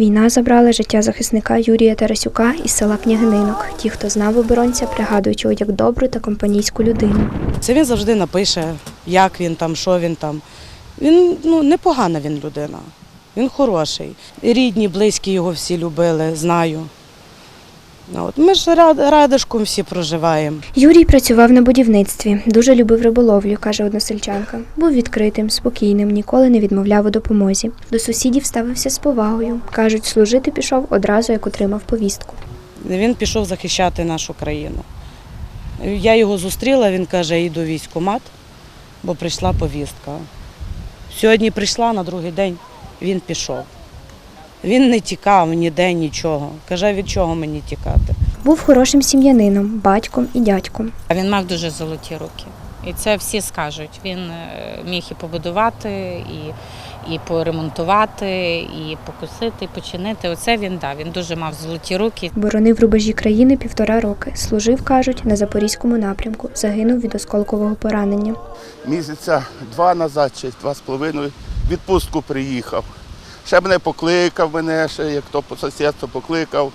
Війна забрала життя захисника Юрія Тарасюка із села Княгининок. Ті, хто знав оборонця, пригадують його як добру та компанійську людину. Це він завжди напише, як він там, що він там. Він ну, непогана він людина. Він хороший. Рідні, близькі його всі любили, знаю. Ну, От ми ж рад- радишком всі проживаємо. Юрій працював на будівництві, дуже любив риболовлю, каже односельчанка. Був відкритим, спокійним, ніколи не відмовляв у допомозі. До сусідів ставився з повагою. кажуть, служити пішов одразу, як отримав повістку. Він пішов захищати нашу країну. Я його зустріла, він каже, йду військкомат, бо прийшла повістка. Сьогодні прийшла, на другий день він пішов. Він не тікав ніде нічого. Каже, від чого мені тікати? Був хорошим сім'янином, батьком і дядьком. А Він мав дуже золоті руки. І це всі скажуть. Він е, міг і побудувати, і, і поремонтувати, і покусити, і починити. Оце він дав. Він дуже мав золоті руки. Боронив рубежі країни півтора роки. Служив, кажуть, на запорізькому напрямку. Загинув від осколкового поранення. місяця два назад, чи два з половиною, відпустку приїхав. Ще мене покликав, мене ще як то по сусідству покликав.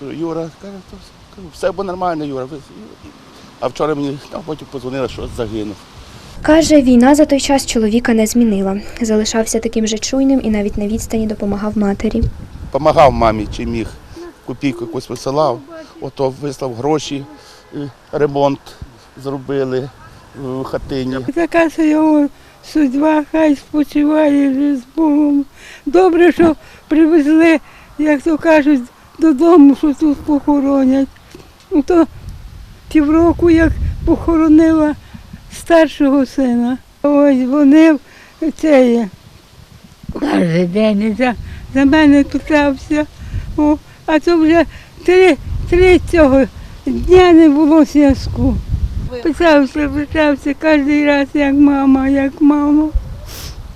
Кажу, Юра, каже, «То все- кажу, все буде нормально, Юра. А вчора мені а потім подзвонили, що загинув. Каже, війна за той час чоловіка не змінила. Залишався таким же чуйним і навіть на відстані допомагав матері. Помагав мамі, чи міг. Копійку якусь висилав, ото вислав гроші, ремонт зробили в хатині. Така його судьба, хай спочиває вже з Богом. Добре, що привезли, як то кажуть, додому, що тут похоронять. Ну, то півроку як похоронила старшого сина. Ось вони це є. Кожен день за, за мене питався. О, а то вже три, три цього дня не було зв'язку. Писався, писався кожен раз, як мама, як мама.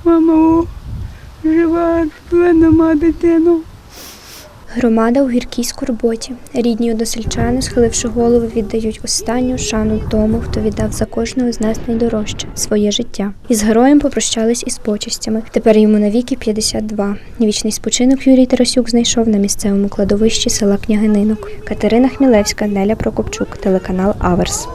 Мама о, жива, але нема дитину. Громада у гіркій скорботі. Рідні односельчани, схиливши голови, віддають останню шану тому, хто віддав за кожного з нас найдорожче своє життя. Із героєм попрощались із почестями. Тепер йому навіки 52. Вічний спочинок Юрій Тарасюк знайшов на місцевому кладовищі села Княгининок. Катерина Хмілевська, Неля Прокопчук, телеканал Аверс.